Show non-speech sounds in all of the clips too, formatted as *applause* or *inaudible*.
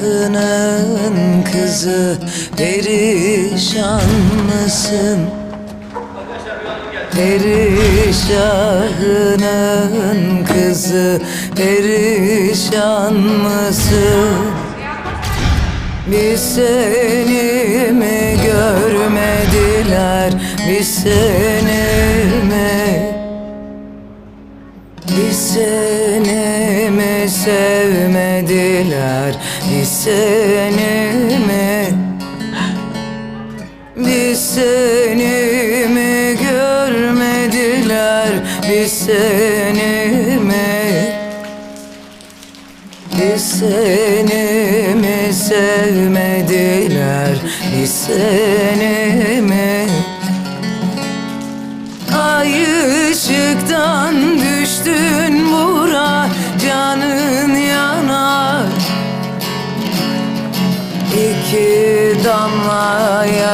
Perişahının kızı Perişan mısın? Perişahının kızı Perişan mısın? Biz seni mi görmediler? Biz seni mi seni mi sevmediler, biz seni mi? Biz seni mi görmediler, biz seni mi? Biz seni mi sevmediler, biz seni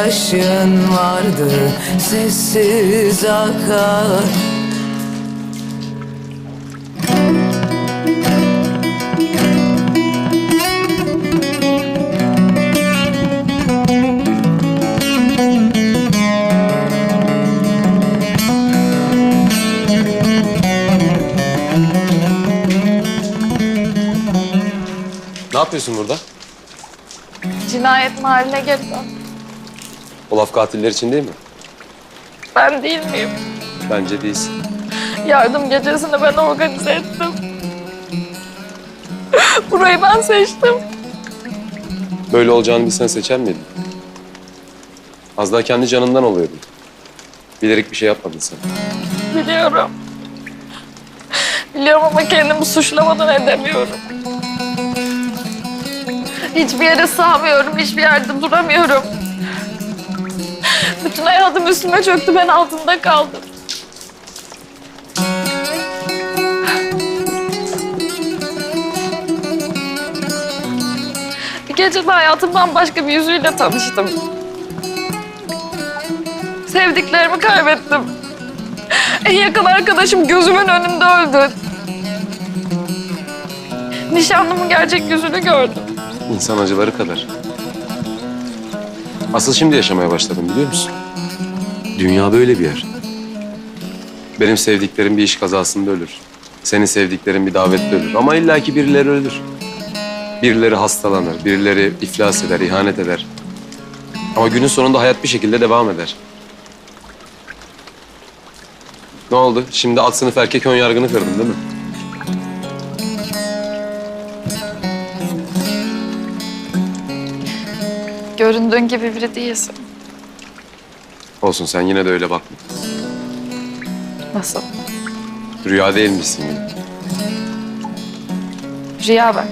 yaşın vardı sessiz akar Ne yapıyorsun burada? Cinayet mahalline geri dön. Olaf katiller için değil mi? Ben değil miyim? Bence değilsin. Yardım gecesini ben organize ettim. Burayı ben seçtim. Böyle olacağını bilsen seçer miydin? Az daha kendi canından oluyordun. Bilerek bir şey yapmadın sen. Biliyorum. Biliyorum ama kendimi suçlamadan edemiyorum. Hiçbir yere sığamıyorum, hiçbir yerde duramıyorum. Bütün hayatım üstüme çöktü, ben altında kaldım. Bir gecede hayatımdan başka bir yüzüyle tanıştım. Sevdiklerimi kaybettim. En yakın arkadaşım gözümün önünde öldü. Nişanlımın gerçek yüzünü gördüm. İnsan acıları kadar. Asıl şimdi yaşamaya başladım biliyor musun? Dünya böyle bir yer. Benim sevdiklerim bir iş kazasında ölür. Senin sevdiklerin bir davette ölür. Ama illaki birileri ölür. Birileri hastalanır, birileri iflas eder, ihanet eder. Ama günün sonunda hayat bir şekilde devam eder. Ne oldu? Şimdi alt sınıf erkek ön yargını kırdın değil mi? Göründüğün gibi biri değilsin. Olsun sen yine de öyle bakma. Nasıl? Rüya değil misin yine? Rüya ben.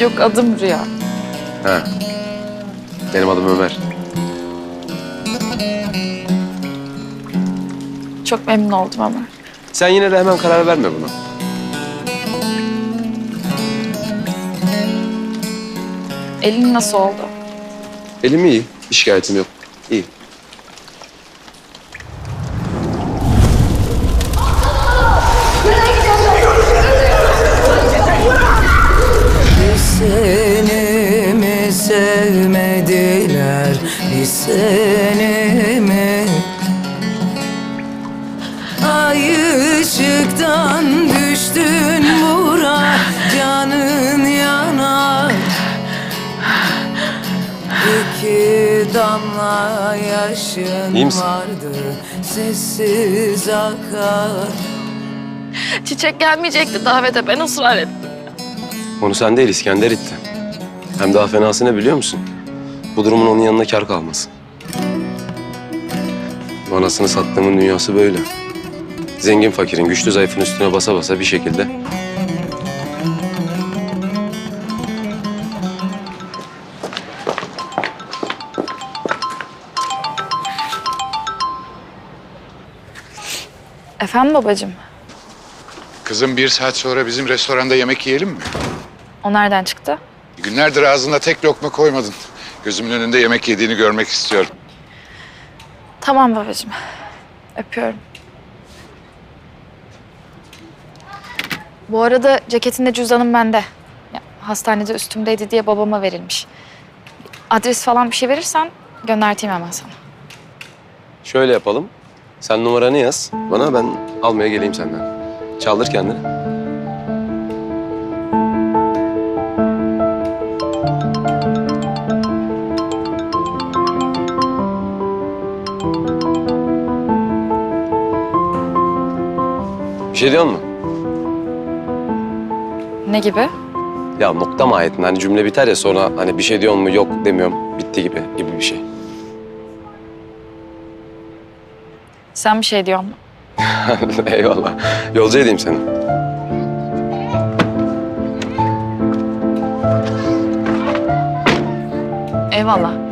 Yok adım Rüya. Ha. Benim adım Ömer. Çok memnun oldum ama. Sen yine de hemen karar verme buna. Elin nasıl oldu? Elim iyi. Bir şikayetim yok. İyi. Seni mi sevmediler, biz seni mi? Ay ışıktan damla yaşın İyi misin? vardı sessiz akar Çiçek gelmeyecekti davete ben ısrar ettim. Onu sen değil İskender itti. Hem daha fenası ne biliyor musun? Bu durumun onun yanına kar kalmaz. Anasını sattığımın dünyası böyle. Zengin fakirin, güçlü zayıfın üstüne basa basa bir şekilde... Efendim babacığım? Kızım bir saat sonra bizim restoranda yemek yiyelim mi? O nereden çıktı? Günlerdir ağzına tek lokma koymadın. Gözümün önünde yemek yediğini görmek istiyorum. Tamam babacığım. Öpüyorum. Bu arada ceketinde cüzdanım bende. Ya, hastanede üstümdeydi diye babama verilmiş. Adres falan bir şey verirsen gönderteyim hemen sana. Şöyle yapalım. Sen numaranı yaz. Bana ben almaya geleyim senden. Çaldır kendini. Bir şey diyor mu? Ne gibi? Ya nokta mahiyetinde hani cümle biter ya sonra hani bir şey diyor mu yok demiyorum bitti gibi gibi bir şey. Sen bir şey diyorsun. *laughs* Eyvallah. Yolcu edeyim seni. Eyvallah.